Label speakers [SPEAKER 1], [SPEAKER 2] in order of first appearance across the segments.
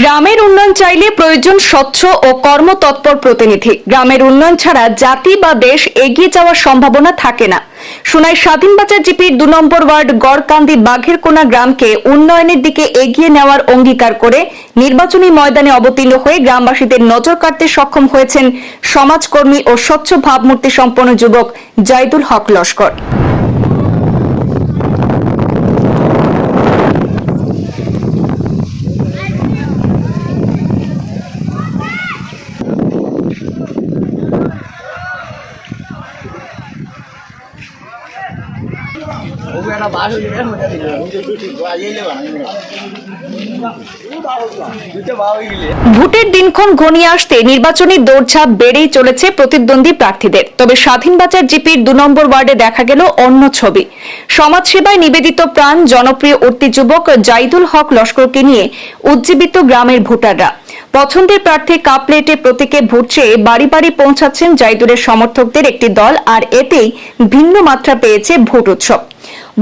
[SPEAKER 1] গ্রামের উন্নয়ন চাইলে প্রয়োজন স্বচ্ছ ও কর্মতৎপর প্রতিনিধি। গ্রামের উন্নয়ন ছাড়া জাতি বা দেশ এগিয়ে যাওয়ার সম্ভাবনা থাকে না। সোনাই স্বাধীনবাজার জিপির দু নম্বর ওয়ার্ড গড়কান্দি বাঘেরকোনা গ্রামকে উন্নয়নের দিকে এগিয়ে নেওয়ার অঙ্গীকার করে নির্বাচনী ময়দানে অবতীর্ণ হয়ে গ্রামবাসীদের নজর কাটতে সক্ষম হয়েছেন সমাজকর্মী ও স্বচ্ছ ভাবমূর্তি সম্পন্ন যুবক জয়দুল হক লস্কর। ভোটের দিনক্ষণ ঘনিয়ে আসতে নির্বাচনী দৌড়ঝাঁপ বেড়েই চলেছে প্রতিদ্বন্দ্বী প্রার্থীদের। তবে স্বাধীনবাজার জিপির দু নম্বর ওয়ার্ডে দেখা গেল অন্য ছবি। সমাজসেবায় নিবেদিত প্রাণ, জনপ্রিয় উঠতি যুবক জাইদুল হক লস্করকে নিয়ে উজ্জীবিত গ্রামের ভোটাররা। পছন্দের প্রার্থী কাপ প্লেটে প্রতীকে ভোট চেয়ে বাড়ি বাড়ি পৌঁছাচ্ছেন জাইদুলের সমর্থকদের একটি দল আর এতেই ভিন্ন মাত্রা পেয়েছে ভোট উৎসব।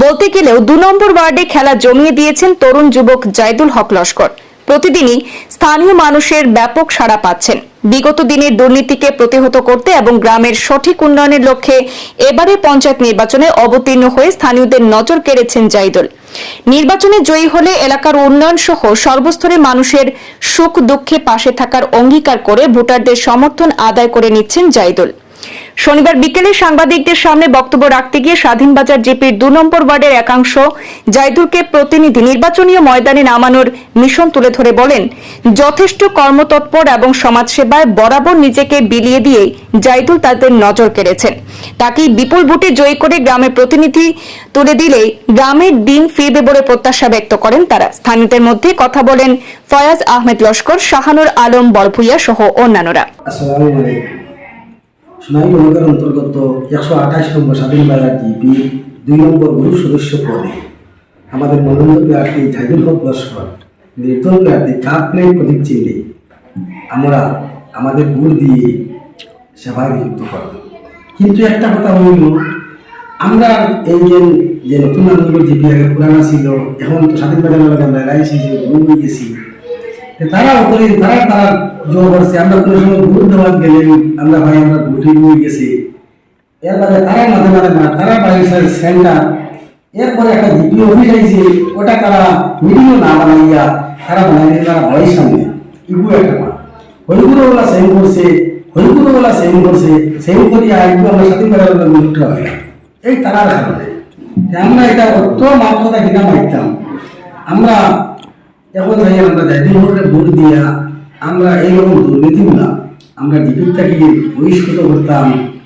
[SPEAKER 1] বলতে গেলেও দু নম্বর ওয়ার্ডে খেলা জমিয়ে দিয়েছেন তরুণ যুবক জাইদুল হক লস্কর। প্রতিদিনই স্থানীয় মানুষের ব্যাপক সাড়া পাচ্ছেন। বিগত দিনের দুর্নীতিকে প্রতিহত করতে এবং গ্রামের সঠিক উন্নয়নের লক্ষ্যে এবারে পঞ্চায়েত নির্বাচনে অবতীর্ণ হয়ে স্থানীয়দের নজর কেড়েছেন জাইদুল। নির্বাচনে জয়ী হলে এলাকার উন্নয়ন সহ সর্বস্তরে মানুষের সুখ দুঃখে পাশে থাকার অঙ্গীকার করে ভোটারদের সমর্থন আদায় করে নিচ্ছেন জাইদুল। শনিবার বিকেলে সাংবাদিকদের সামনে বক্তব্য রাখতে গিয়ে স্বাধীনবাজার জেপির দু নম্বর ওয়ার্ডের একাংশ জাইদুলকে প্রতিনিধি নির্বাচনীয় ময়দানে নামানোর মিশন তুলে ধরে বলেন, যথেষ্ট কর্মতৎপর এবং সমাজসেবায় বরাবর নিজেকে বিলিয়ে দিয়ে জাইদুল তাদের নজর কেড়েছেন। তাকেই বিপুল ভোটে জয়ী করে গ্রামের প্রতিনিধি তুলে দিলেই গ্রামের দিন ফিরবে বলে প্রত্যাশা ব্যক্ত করেন তারা। স্থানীয়দের মধ্যে কথা বলেন ফয়াজ আহমেদ লস্কর, শাহানুর আলম বরভুইয়া সহ অন্যান্যরা।
[SPEAKER 2] সোনাই মনোগের অন্তর্গত একশো আঠাশ নম্বর স্বাধীন বাজার জিপি দুই নম্বর গ্রুপ সদস্য পদে। আমাদের মনোনয়ন প্রার্থী জাহিদুল হক লস্কর নির্দল প্রার্থী কাপ প্লেট প্রতীক চিহ্নে আমরা আমাদের ভোট দিয়ে সেবায় নিযুক্ত করব কিন্তু একটা কথা হইল আমরা এই যে যে নতুন আন্দোলন জিপি আগে পুরানা ছিল, এখন তো স্বাধীন বাজার আমরা লাগাইছি যে গ্রুপ হয়ে গেছি। তারা ওখানে তারা তারা জোর করছে, আমরা কোনো সময় ভোট দেওয়ার গেলে আমরা ভাই, আমরা ভোটে হয়ে গেছি। এরপরে তারা মাঝে মাঝে না তারা বাড়িছে সেন্টার। এরপরে একটা জিপি অফিস আইছে, ওটা তারা মিটিংও না বানাইয়া, তারা বানাই দিয়ে তারা বাড়ির সামনে। ইগু একটা মা। ওলা সেম করছে হরিগুলো ওলা সেম করছে সেম করিয়া ইগু আমরা স্বাধীন বেড়ার মুখটা হয়। এই তারার কারণে। আমরা এটা অত মাত্রতা কিনা মাইতাম। আমরা এখন যাই আমরা জাতীয় ভোটে ভোট দিয়া আমরা এইরকম দুর্নীতি না আমরা জীবিকটাকে বহিষ্কৃত করতাম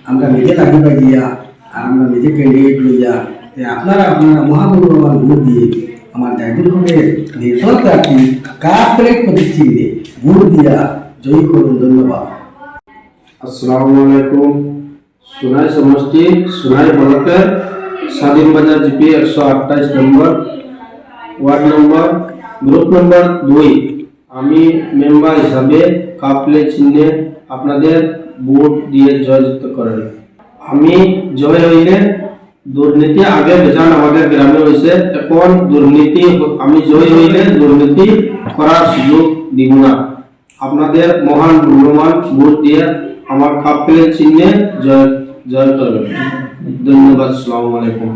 [SPEAKER 2] আমরা নিজে লাগি পাই দিয়া আর আমরা নিজে ক্যান্ডিডেট লইয়া যে আপনারা আপনারা মহামূল্যবান ভোট দিয়ে আমার জাতীয় ভোটে নির্দল প্রার্থী কাপ প্লেট প্রতিশ্রুতি ভোট দিয়া জয়ী করুন ধন্যবাদ
[SPEAKER 3] আসসালামু আলাইকুম সুনাই সমষ্টি সুনাই ব্লকের স্বাধীন বাজার জিপি একশো আটাইশ নম্বর ওয়ার্ড নম্বর গ্রুপ নম্বর দুই, আমি মেম্বার হিসাবে কাপলে চিহ্নে আপনাদের ভোট দিয়ে জয়যুক্ত করেন। আমি জয় হইলে দুর্নীতি আগে বেচান আমাদের গ্রামে হয়েছে এখন দুর্নীতি আমি জয় হইলে দুর্নীতি করার সুযোগ দিব না। আপনাদের মহান মূল্যবান ভোট দিয়ে আমার কাপেলের চিহ্নে জয় জয় করবেন। ধন্যবাদ, সালামু আলাইকুম।